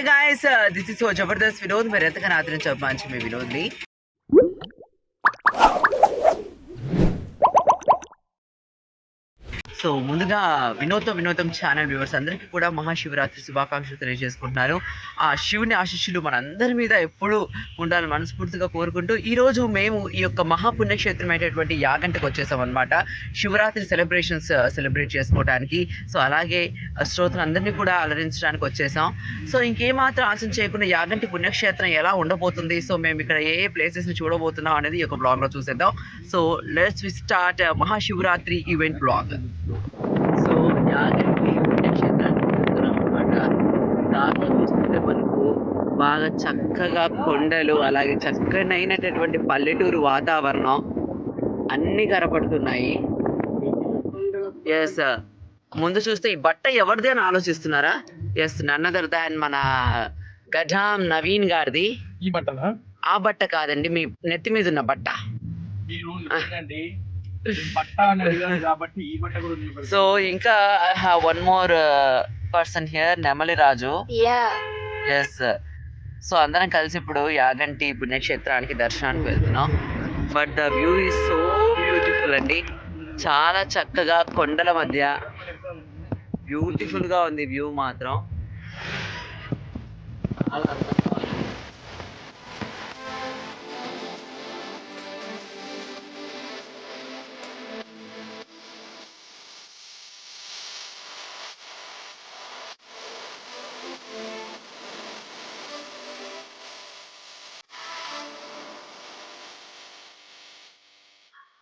Hi guys this is ज़बरदस्त विनोद मैं रत्न खनात्र चौपांच में विनोद ली। సో ముందుగా వినోదం వినోదం ఛానల్ వ్యూవర్స్ అందరికీ కూడా మహాశివరాత్రి శుభాకాంక్షలు తెలియజేసుకుంటున్నాను ఆ శివుని ఆశీస్సులు మనందరి మీద ఎప్పుడూ ఉండాలని మనస్ఫూర్తిగా కోరుకుంటూ ఈరోజు మేము ఈ యొక్క మహాపుణ్యక్షేత్రం అయినటువంటి యాగంటకు వచ్చేసాం అనమాట శివరాత్రి సెలబ్రేషన్స్ సెలబ్రేట్ చేసుకోవడానికి సో అలాగే uh, శ్రోతలందరినీ కూడా అలరించడానికి వచ్చేసాం. సో ఇంకేమాత్రం ఆశం చేయకుండా యాగంటి పుణ్యక్షేత్రం ఎలా ఉండబోతుంది? సో మేము ఇక్కడ ఏ ఏ ప్లేసెస్ని చూడబోతున్నాం అనేది ఈ యొక్క బ్లాగ్లో చూసేద్దాం. So let's we start Mahashivaratri event blog so వెళ్తున్నాం అనమాట చూస్తుంటే మనకు బాగా చక్కగా కొండలు అలాగే చక్కనైనటువంటి పల్లెటూరు వాతావరణం అన్నీ కనపడుతున్నాయి. ఎస్ ముందు చూస్తే ఈ బట్ట ఎవరిది అని ఆలోచిస్తున్నారా? ఎస్ నన్నదర్ దాన్ మన గజాం నవీన్ గారిది. ఈ బట్టలా ఆ బట్ట కాదండి మీ నెత్తి మీద ఉన్న బట్ట. సో ఇంకా వన్ మోర్ పర్సన్ హియర్ నెమలి రాజు. ఎస్ సో అందరం కలిసి ఇప్పుడు యాగంటి పుణ్యక్షేత్రానికి దర్శనానికి వెళ్తున్నాం. But the view is so beautiful అండి. చాలా చక్కగా కొండల మధ్య బ్యూటిఫుల్గా ఉంది వ్యూ మాత్రం.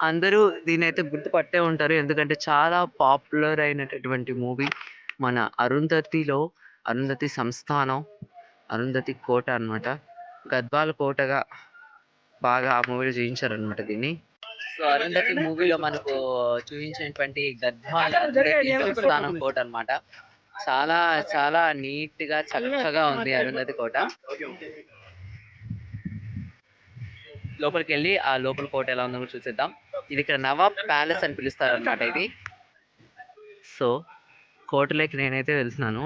అందరూ దీని అయితే గుర్తుపట్టే ఉంటారు. ఎందుకంటే చాలా పాపులర్ అయినటువంటి మూవీ మన అరుంధతిలో అరుంధతి సంస్థానం అరుంధతి కోట అన్నమాట. గద్వాల కోటగా బాగా ఆ మూవీలో చూపించారు దీన్ని. సో అరుంధతి మూవీలో మనకు చూపించినటువంటి గద్వాల సంస్థానం కోట అన్నమాట. చాలా చాలా నీట్గా చక్కగా ఉంది అరుంధతి కోట. లోపలికి వెళ్ళి ఆ లోపల కోట ఎలా ఉందో కూడా చూసేద్దాం. ఇది ఇక్కడ నవాబ్ ప్యాలెస్ అని పిలుస్తారు అన్నమాట ఇది. సో కోటలోకి నేనైతే వెళ్తున్నాను.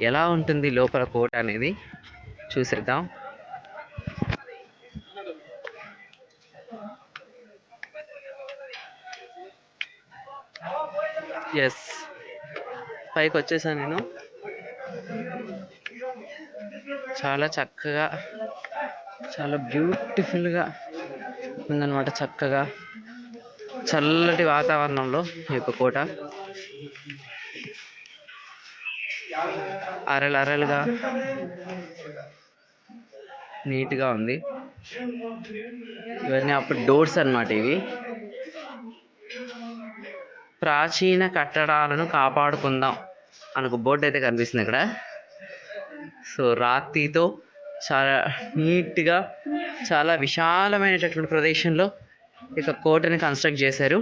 ఎలా ఉంటుంది లోపల కోట అనేది చూసేద్దాం. ఎస్ పైకి వచ్చేసాను నేను. చాలా చక్కగా చాలా బ్యూటిఫుల్గా ఉందన్నమాట చక్కగా. చల్లటి వాతావరణంలో ఈ యొక్క కోట. అరలు అరలుగా నీట్గా ఉంది. ఇవన్నీ అప్పుడు డోర్స్ అనమాట ఇవి. ప్రాచీన కట్టడాలను కాపాడుకుందాం అనొక బోర్డు అయితే కనిపిస్తుంది ఇక్కడ. సో రాతితో చాలా నీట్గా చాలా విశాలమైనటువంటి ప్రదేశంలో ఇక కోటని కన్స్ట్రక్ట్ చేశారు.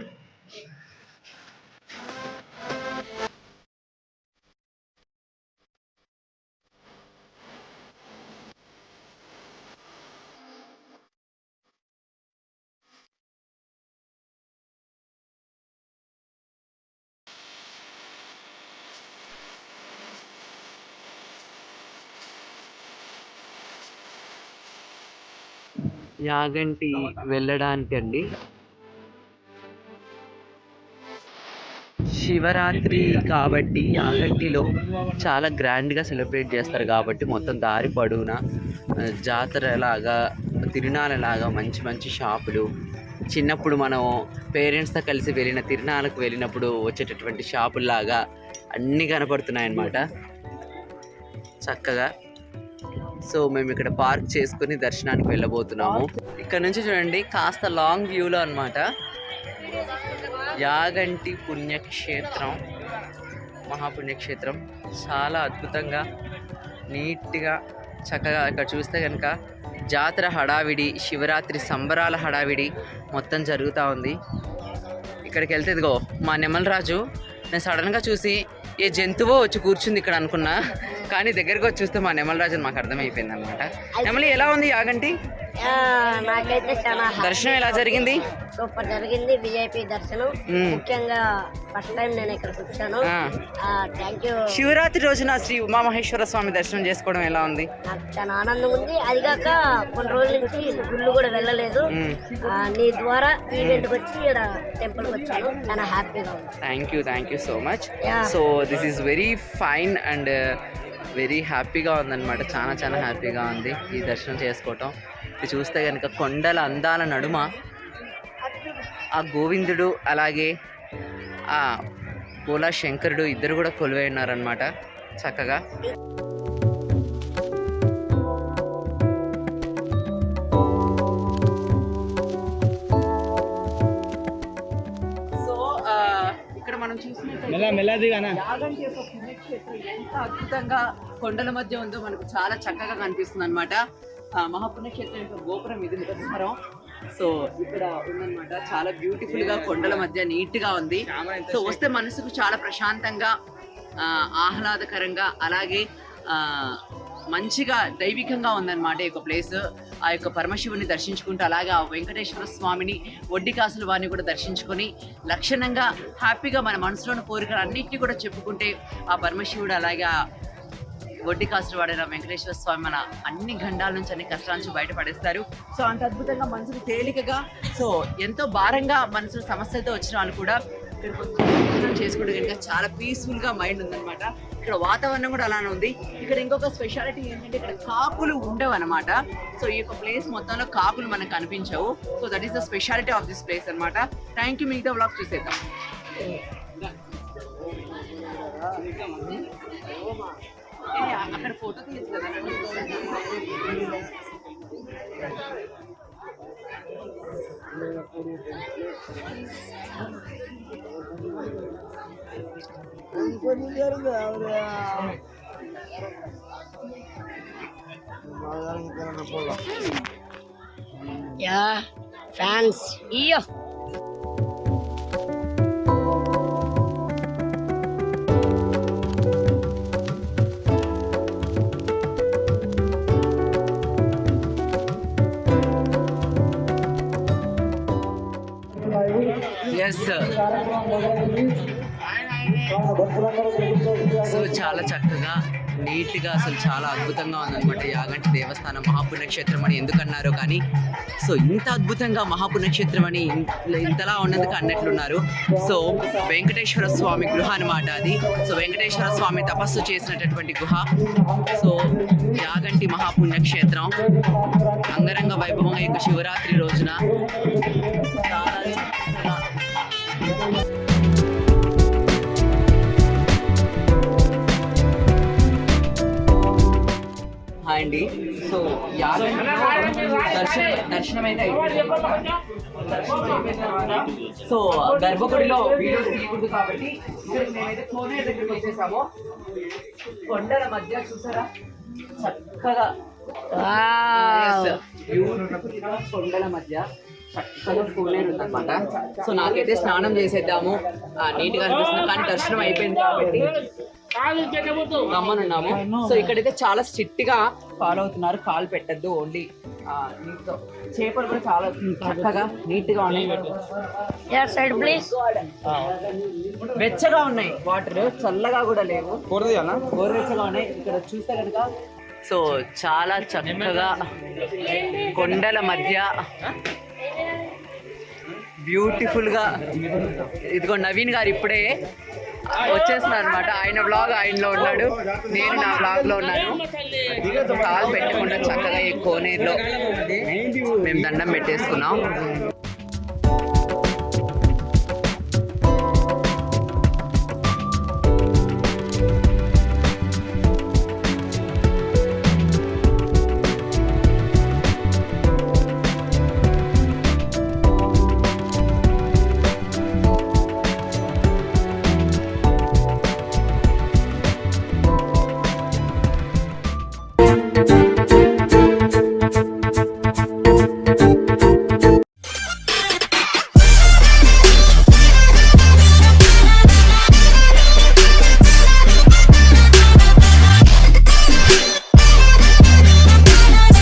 యాగంటి వెళ్ళడానికి అండి శివరాత్రి కాబట్టి యాగంటిలో చాలా గ్రాండ్గా సెలబ్రేట్ చేస్తారు కాబట్టి మొత్తం దారి పొడవునా జాతరలాగా జాతర లాగా తిరునాళ్ళలాగా మంచి మంచి షాపులు. చిన్నప్పుడు మనం పేరెంట్స్తో కలిసి వెళ్ళిన తిరునాళ్ళకు వెళ్ళినప్పుడు వచ్చేటటువంటి షాపుల్లాగా అన్నీ కనపడుతున్నాయి అన్నమాట చక్కగా సో మేము ఇక్కడ పార్క్ చేసుకుని దర్శనానికి వెళ్ళబోతున్నాము. ఇక్కడ నుంచి చూడండి కాస్త లాంగ్ వ్యూలో అన్నమాట. యాగంటి పుణ్యక్షేత్రం మహాపుణ్యక్షేత్రం. చాలా అద్భుతంగా నీట్గా చక్కగా ఇక్కడ చూస్తే కనుక జాతర హడావిడి శివరాత్రి సంబరాల హడావిడి మొత్తం జరుగుతూ ఉంది. ఇక్కడికి వెళ్తే ఇదిగో మా నెమలరాజు నేను సడన్గా చూసి ఏ జంతువో వచ్చి కూర్చుంది ఇక్కడ అనుకున్నా. కానీ దగ్గరికి వచ్చి చూస్తే మా నెమల రాజు మాకు అర్థమైపోయింది అనమాట నెమలి ఎలా ఉంది యాగంటి నాకైతే చాలా. దర్శనం ఎలా జరిగింది? సూపర్ జరిగింది విఐపి దర్శనం. ముఖ్యంగా ఫస్ట్ టైం నేను ఇక్కడికి వచ్చాను. థ్యాంక్ యూ శివరాత్రి రోజున శ్రీ ఉమామహేశ్వర స్వామి దర్శనం చేసుకోవడం ఎలా ఉంది? నాకు చాలా ఆనందం ఉంది. అది కాక కొన్ని రోజుల నుంచి గుళ్ళు కూడా వెళ్ళలేదు. నీ ద్వారా ఈవెంట్కి వచ్చి ఇక్కడ టెంపుల్కి వచ్చాను. చాలా హ్యాపీగా ఉంది. Thank you thank you so much. So this is very fine and very హ్యాపీగా ఉందన్నమాట. చాలా చాలా హ్యాపీగా ఉంది ఈ దర్శనం చేసుకోవటం. ఇది చూస్తే కనుక కొండల అందాల నడుమ ఆ గోవిందుడు అలాగే ఆ పోలా శంకరుడు ఇద్దరు కూడా కొలువై ఉన్నారనమాట చక్కగా. సో ఇక్కడ మనం చూసినట్టు పుణ్యక్షేత్రం ఎంత అద్భుతంగా కొండల మధ్య ఉందో మనకు చాలా చక్కగా కనిపిస్తుంది అనమాట మహాపుణ్యక్షేత్రం యొక్క గోపురం ఇది ముఖద్వారం సో ఇక్కడ ఉందన్నమాట. చాలా బ్యూటిఫుల్గా కొండల మధ్య నీట్గా ఉంది. సో వస్తే మనసుకు చాలా ప్రశాంతంగా ఆ, ఆహ్లాదకరంగా అలాగే ఆ, మంచిగా దైవికంగా ఉందన్నమాట ఈ యొక్క ప్లేస్ ఆ యొక్క పరమశివుని దర్శించుకుంటూ అలాగే ఆ వెంకటేశ్వర స్వామిని ఒడ్డి కాసుల వారిని కూడా దర్శించుకొని లక్షణంగా హ్యాపీగా మన మనసులోని కోరికలు అన్నింటినీ కూడా చెప్పుకుంటే ఆ పరమశివుడు అలాగే ఆ ఒడ్డి కాసులు వాడిన వెంకటేశ్వర స్వామి మన అన్ని గండాల నుంచి అన్ని కష్టాల నుంచి బయటపడేస్తారు. సో అంత అద్భుతంగా మనసులు తేలికగా సో ఎంతో భారంగా మనసులు సమస్యతో వచ్చిన వాళ్ళు కూడా ఇక్కడ చేసుకుంటే కనుక చాలా పీస్ఫుల్గా మైండ్ ఉందన్నమాట. ఇక్కడ వాతావరణం కూడా అలానే ఉంది. ఇక్కడ ఇంకొక స్పెషాలిటీ ఏంటంటే ఇక్కడ కాకులు ఉండవు అనమాట సో ఈ యొక్క ప్లేస్ మొత్తంలో కాకులు మనకు కనిపించవు. So that is the speciality of this place అన్నమాట. థ్యాంక్ యూ మిగతా బ్లాగ్ చూసేద్దాం. అక్కడ ఫోటో తీయచ్చు కదా యా ఫ్యాన్స్ ఇయ్యో Yes so చాలా చక్కగా నీట్గా అసలు చాలా అద్భుతంగా ఉందన్నమాట యాగంటి దేవస్థానం. మహాపుణ్యక్షేత్రం అని ఎందుకన్నారు కానీ సో ఇంత అద్భుతంగా మహాపుణ్యక్షేత్రం అని ఇంతలా ఉన్నందుకు అన్నట్లున్నారు. సో వెంకటేశ్వర స్వామి గృహ అనమాట అది. సో వెంకటేశ్వర స్వామి తపస్సు చేసినటువంటి గుహ. సో యాగంటి మహాపుణ్యక్షేత్రం అంగరంగ వైభవంగా యొక్క శివరాత్రి రోజున దర్శనం దర్శనం అయితే సో గర్భగుడిలో వీడియోస్ తీయకూడదు కాబట్టి మేమైతే కోనేరు దగ్గరికి వచ్చేసాము కొండల మధ్య చూసారా? చక్కగా. కొండల మధ్య చక్కగా ఉందన్నమాట. సో నాకైతే స్నానం చేసేద్దాము. నీట్గా అనిపిస్తుంది. కానీ దర్శనం అయిపోయింది కాబట్టి గమ్మనున్నాము సో ఇక్కడైతే చాలా స్ట్రిక్ట్గా ఫాలో అవుతున్నారు. కాలు పెట్టద్దు ఓన్లీ నీటితో చేపలు కూడా చాలా చక్కగా నీట్గా ఉన్నాయి యా సైడ్ ప్లీజ్ వెచ్చగా ఉన్నాయి. వాటర్ చల్లగా కూడా లేవు. గోరువెచ్చగా ఉన్నాయి. ఇక్కడ చూస్తే కనుక. సో చాలా చక్కగా కొండల మధ్య బ్యూటిఫుల్గా ఇదిగో నవీన్ గారు ఇప్పుడే వచ్చేస్తున్నారు అనమాట ఆయన బ్లాగ్ ఆయనలో ఉన్నాడు నేను నా బ్లాగ్లో ఉన్నాను కాలు పెట్టకుండా చక్కగా ఈ కోనేరులో మేము దండం పెట్టేసుకున్నాం